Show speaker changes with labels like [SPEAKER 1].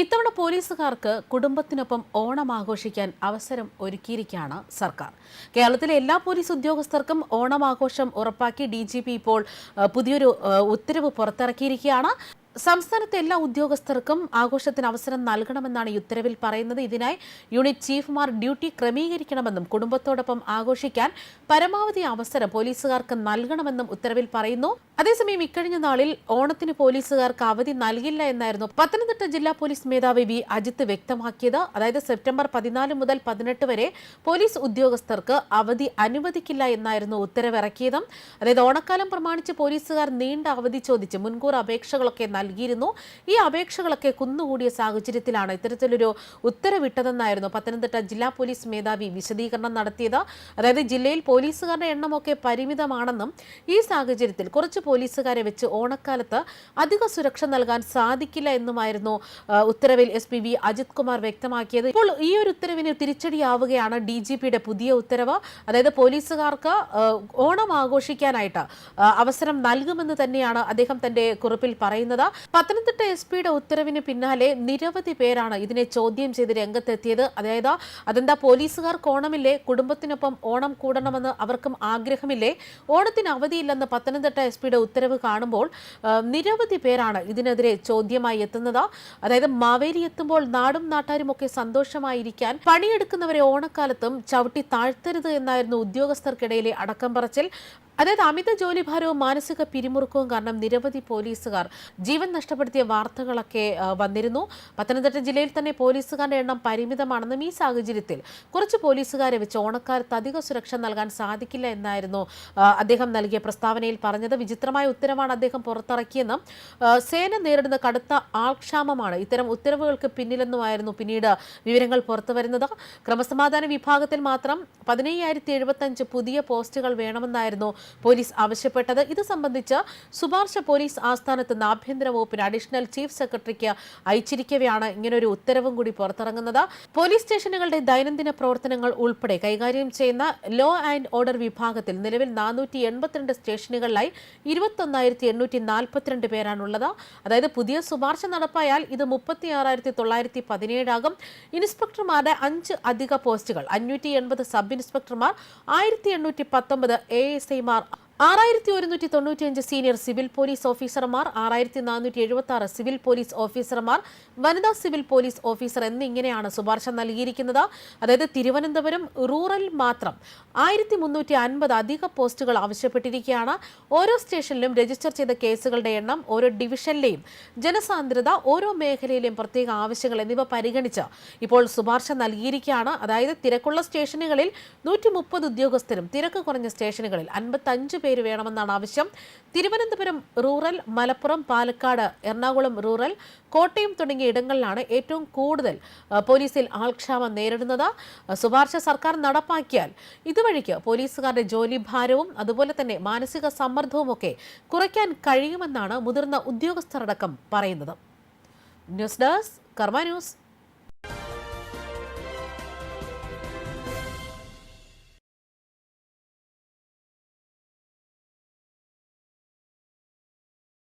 [SPEAKER 1] ഇത്തവണ പോലീസുകാർക്ക് കുടുംബത്തിനൊപ്പം ഓണം ആഘോഷിക്കാൻ അവസരം ഒരുക്കിയിരിക്കുകയാണ് സർക്കാർ. കേരളത്തിലെ എല്ലാ പോലീസ് ഉദ്യോഗസ്ഥർക്കും ഓണം ആഘോഷം ഉറപ്പാക്കി ഡി ഇപ്പോൾ പുതിയൊരു ഉത്തരവ് പുറത്തിറക്കിയിരിക്കുകയാണ്. സംസ്ഥാനത്തെ എല്ലാ ഉദ്യോഗസ്ഥർക്കും ആഘോഷത്തിന് അവസരം നൽകണമെന്നാണ് ഈ ഉത്തരവിൽ പറയുന്നത്. ഇതിനായി യൂണിറ്റ് ചീഫുമാർ ഡ്യൂട്ടി ക്രമീകരിക്കണമെന്നും കുടുംബത്തോടൊപ്പം ആഘോഷിക്കാൻ പരമാവധി അവസരം പോലീസുകാർക്ക് നൽകണമെന്നും ഉത്തരവിൽ പറയുന്നു. അതേസമയം ഇക്കഴിഞ്ഞ നാളിൽ ഓണത്തിന് പോലീസുകാർക്ക് അവധി നൽകില്ല എന്നായിരുന്നു പത്തനംതിട്ട ജില്ലാ പോലീസ് മേധാവി വി. അജിത്ത് വ്യക്തമാക്കിയത്. അതായത് സെപ്റ്റംബർ പതിനാല് മുതൽ പതിനെട്ട് വരെ പോലീസ് ഉദ്യോഗസ്ഥർക്ക് അവധി അനുവദിക്കില്ല എന്നായിരുന്നു ഉത്തരവിറക്കിയതും. അതായത് ഓണക്കാലം പ്രമാണിച്ച് പോലീസുകാർ നീണ്ട അവധി ചോദിച്ച് മുൻകൂർ അപേക്ഷകളൊക്കെ നൽകിയിരുന്നു. ഈ അപേക്ഷകളൊക്കെ കുന്നുകൂടിയ സാഹചര്യത്തിലാണ് ഇത്തരത്തിലൊരു ഉത്തരവിട്ടതെന്നായിരുന്നു പത്തനംതിട്ട ജില്ലാ പോലീസ് മേധാവി വിശദീകരണം നടത്തിയത്. അതായത് ജില്ലയിൽ പോലീസുകാരുടെ എണ്ണമൊക്കെ പരിമിതമാണെന്നും ഈ സാഹചര്യത്തിൽ കുറച്ച് പോലീസുകാരെ വെച്ച് ഓണക്കാലത്ത് അധിക സുരക്ഷ നൽകാൻ സാധിക്കില്ല എന്നുമായിരുന്നു ഉത്തരവിൽ S P V Ajith Kumar വ്യക്തമാക്കിയത്. ഇപ്പോൾ ഈ ഒരു ഉത്തരവിന് തിരിച്ചടിയാവുകയാണ് ഡി ജി പിയുടെ പുതിയ ഉത്തരവ്. അതായത് പോലീസുകാർക്ക് ഓണം ആഘോഷിക്കാനായിട്ട് അവസരം നൽകുമെന്ന് തന്നെയാണ് അദ്ദേഹം തന്റെ കുറിപ്പിൽ പറയുന്നത്. പത്തനംതിട്ട എസ് പിയുടെ ഉത്തരവിന് പിന്നാലെ നിരവധി പേരാണ് ഇതിനെ ചോദ്യം ചെയ്ത് രംഗത്തെത്തിയത്. അതായത് അതെന്താ പോലീസുകാർക്ക് ഓണമില്ലേ കുടുംബത്തിനൊപ്പം ഓണം കൂടണമെന്ന് അവർക്കും ആഗ്രഹമില്ലേ? ഓണത്തിന് അവധിയില്ലെന്ന് പത്തനംതിട്ട എസ് പിയുടെ ഉത്തരവ് കാണുമ്പോൾ നിരവധി പേരാണ് ഇതിനെതിരെ ചോദ്യമായി എത്തുന്നത്. അതായത് മാവേലി എത്തുമ്പോൾ നാടും നാട്ടാരും ഒക്കെ സന്തോഷമായിരിക്കാൻ പണിയെടുക്കുന്നവരെ ഓണക്കാലത്തും ചവിട്ടി താഴ്ത്തരുത് എന്നായിരുന്നു ഉദ്യോഗസ്ഥർക്കിടയിലെ അടക്കം പറച്ചിൽ. അതായത് അമിത ജോലിഭാരവും മാനസിക പിരിമുറുക്കവും കാരണം നിരവധി പോലീസുകാർ ജീവൻ നഷ്ടപ്പെടുത്തിയ വാർത്തകളൊക്കെ വന്നിരുന്നു. പത്തനംതിട്ട ജില്ലയിൽ തന്നെ പോലീസുകാരുടെ എണ്ണം പരിമിതമാണെന്നും ഈ സാഹചര്യത്തിൽ കുറച്ച് പോലീസുകാരെ വെച്ച് ഓണക്കാലത്ത് അധിക സുരക്ഷ നൽകാൻ സാധിക്കില്ല എന്നായിരുന്നു അദ്ദേഹം നൽകിയ പ്രസ്താവനയിൽ പറഞ്ഞത്. വിചിത്രമായ ഉത്തരവാണ് അദ്ദേഹം പുറത്തിറക്കിയെന്നും സേന നേരിടുന്ന കടുത്ത ആൾക്ഷാമമാണ് ഇത്തരം ഉത്തരവുകൾക്ക് പിന്നിലെന്നുമായിരുന്നു പിന്നീട് വിവരങ്ങൾ പുറത്തുവരുന്നത്. ക്രമസമാധാന വിഭാഗത്തിൽ മാത്രം പതിനയ്യായിരത്തി പുതിയ പോസ്റ്റുകൾ വേണമെന്നായിരുന്നു പോലീസ് ആവശ്യപ്പെട്ടത്. ഇത് സംബന്ധിച്ച് ശുപാർശ പോലീസ് ആസ്ഥാനത്ത് നിന്ന് ആഭ്യന്തര വകുപ്പിന് അഡീഷണൽ ചീഫ് സെക്രട്ടറിക്ക് അയച്ചിരിക്കവെയാണ് ഇങ്ങനൊരു ഉത്തരവും കൂടി പുറത്തിറങ്ങുന്നത്. പോലീസ് സ്റ്റേഷനുകളുടെ ദൈനംദിന പ്രവർത്തനങ്ങൾ ഉൾപ്പെടെ കൈകാര്യം ചെയ്യുന്ന ലോ ആൻഡ് ഓർഡർ വിഭാഗത്തിൽ നിലവിൽ നാനൂറ്റി എൺപത്തിരണ്ട് സ്റ്റേഷനുകളിലായി ഇരുപത്തൊന്നായിരത്തി എണ്ണൂറ്റി നാൽപ്പത്തിരണ്ട് പേരാണുള്ളത്. അതായത് പുതിയ ശുപാർശ നടപ്പായാൽ ഇത് മുപ്പത്തി ആറായിരത്തി തൊള്ളായിരത്തി പതിനേഴാകും ഇൻസ്പെക്ടർമാരുടെ അഞ്ച് അധിക പോസ്റ്റുകൾ അഞ്ഞൂറ്റി എൺപത് സബ് ഇൻസ്പെക്ടർമാർ ആയിരത്തി എണ്ണൂറ്റി പത്തൊമ്പത് എ എസ് ഐമാർ not ആറായിരത്തി ഒരുന്നൂറ്റി തൊണ്ണൂറ്റിയഞ്ച് സീനിയർ സിവിൽ പോലീസ് ഓഫീസർമാർ ആറായിരത്തി നാനൂറ്റി എഴുപത്തി ആറ് സിവിൽ പോലീസ് ഓഫീസർമാർ വനിതാ സിവിൽ പോലീസ് ഓഫീസർ എന്നിങ്ങനെയാണ് ശുപാർശ നൽകിയിരിക്കുന്നത്. അതായത് തിരുവനന്തപുരം റൂറൽ മാത്രം ആയിരത്തി മുന്നൂറ്റി അൻപത് അധിക പോസ്റ്റുകൾ ആവശ്യപ്പെട്ടിരിക്കുകയാണ്. ഓരോ സ്റ്റേഷനിലും രജിസ്റ്റർ ചെയ്ത കേസുകളുടെ എണ്ണം ഓരോ ഡിവിഷനിലെയും ജനസാന്ദ്രത ഓരോ മേഖലയിലെയും പ്രത്യേക ആവശ്യങ്ങൾ എന്നിവ പരിഗണിച്ച് ഇപ്പോൾ ശുപാർശ നൽകിയിരിക്കുകയാണ്. അതായത് തിരക്കുള്ള സ്റ്റേഷനുകളിൽ നൂറ്റി മുപ്പത് ഉദ്യോഗസ്ഥരും തിരക്ക് കുറഞ്ഞ സ്റ്റേഷനുകളിൽ അൻപത്തഞ്ച് പേര് വേണമെന്നാണ് ആവശ്യം. തിരുവനന്തപുരം റൂറൽ മലപ്പുറം പാലക്കാട് എറണാകുളം റൂറൽ കോട്ടയം തുടങ്ങിയ ഇടങ്ങളിലാണ് ഏറ്റവും കൂടുതൽ പോലീസിൽ ആൾക്ഷാമം നേരിടുന്നത്. ശുപാർശ സർക്കാർ നടപ്പാക്കിയാൽ ഇതുവഴിക്ക് പോലീസുകാരുടെ ജോലിഭാരവും അതുപോലെ തന്നെ മാനസിക സമ്മർദ്ദവും ഒക്കെ കുറയ്ക്കാൻ കഴിയുമെന്നാണ് മുതിർന്ന ഉദ്യോഗസ്ഥരടക്കം പറയുന്നത്. News desk Karma news.